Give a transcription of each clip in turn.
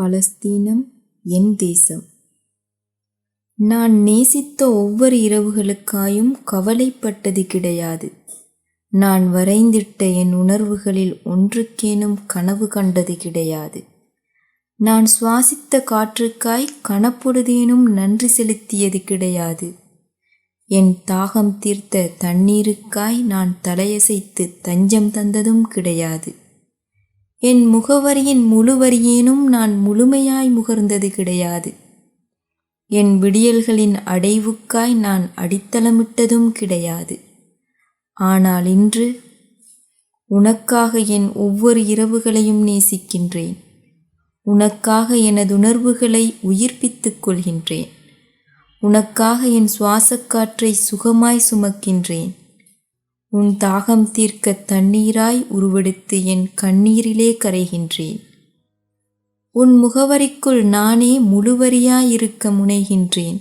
பலஸ்தீனம் என் தேசம். நான் நேசித்த ஒவ்வொரு இரவுகளுக்காயும் கவலைப்பட்டது கிடையாது. நான் வரைந்திட்ட என் உணர்வுகளில் ஒன்றுக்கேனும் கனவு கண்டது கிடையாது. நான் சுவாசித்த காற்றுக்காய் கணப்பொழுதேனும் நன்றி செலுத்தியது கிடையாது. என் தாகம் தீர்த்த தண்ணீருக்காய் நான் தலையசைத்து தஞ்சம் தந்ததும் கிடையாது. என் முகவரியின் முழுவரியேனும் நான் முழுமையாய் முகர்ந்தது கிடையாது. என் விடியல்களின் அடைவுக்காய் நான் அடித்தளமிட்டதும் கிடையாது. ஆனால் இன்று உனக்காக என் ஒவ்வொரு இரவுகளையும் நேசிக்கின்றேன். உனக்காக எனது உணர்வுகளை உயிர்ப்பித்துக் கொள்கின்றேன். உனக்காக என் சுவாசக்காற்றை சுகமாய் சுமக்கின்றேன். உன் தாகம் தீர்க்க தண்ணீராய் உருவெடுத்து என் கண்ணீரிலே கரைகின்றேன். உன் முகவரிக்குள் நானே முழுவரியாயிருக்க முனைகின்றேன்.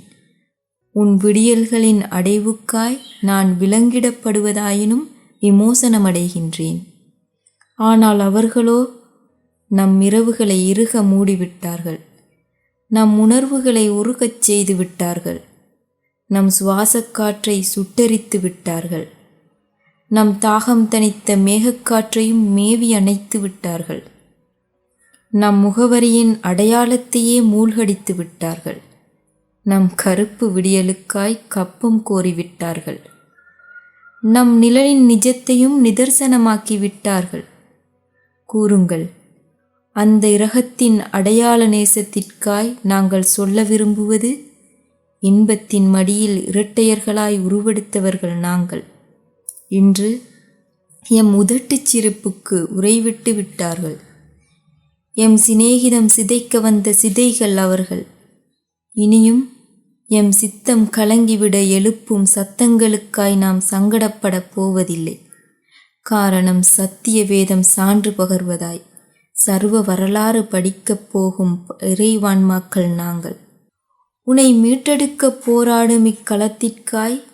உன் விடியல்களின் அடைவுக்காய் நான் விலங்கிடப்படுவதாயினும் விமோசனமடைகின்றேன். ஆனால் அவர்களோ நம் இரவுகளை இறுக மூடிவிட்டார்கள். நம் உணர்வுகளை உருகச் செய்து விட்டார்கள் நம் சுவாசக்காற்றை சுட்டரித்து விட்டார்கள் நம் தாகம் தனித்த மேகக்காற்றையும் மேவி அணைத்து விட்டார்கள். நம் முகவரியின் அடையாளத்தையே மூழ்கடித்து விட்டார்கள். நம் கருப்பு விடியலுக்காய் கப்பம் கோரிவிட்டார்கள் நம் நிழலின் நிஜத்தையும் நிதர்சனமாக்கி விட்டார்கள். கூறுங்கள் அந்த இரகத்தின் அடையாள நேசத்திற்காய் நாங்கள் சொல்ல விரும்புவது? இன்பத்தின் மடியில் இரட்டையர்களாய் உருவெடுத்தவர்கள் நாங்கள். இன்று எம் உதட்டுச் சிரிப்புக்கு உறைவிட்டு விட்டார்கள். எம் சிநேகிதம் சிதைக்க வந்த சிதைகள் அவர்கள். இனியும் எம் சித்தம் கலங்கிவிட எழுப்பும் சத்தங்களுக்காய் நாம் சங்கடப்படப் போவதில்லை. காரணம் சத்திய வேதம் சான்று பகர்வதாய். சர்வ வரலாறு படிக்கப் போகும் இறைவான்மாக்கள் நாங்கள். உன்னை மீட்டெடுக்கப் போராடும் இக்களத்திற்காய்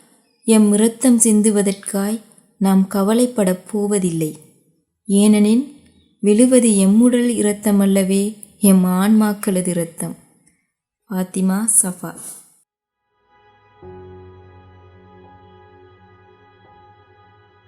எம் இரத்தம் சிந்துவதற்காய் நாம் கவலைப்படப் போவதில்லை. ஏனெனில் விழுவது எம்முடல் இரத்தமல்லவே எம் ஆன்மாக்களது இரத்தம். பாத்திமா சஃபா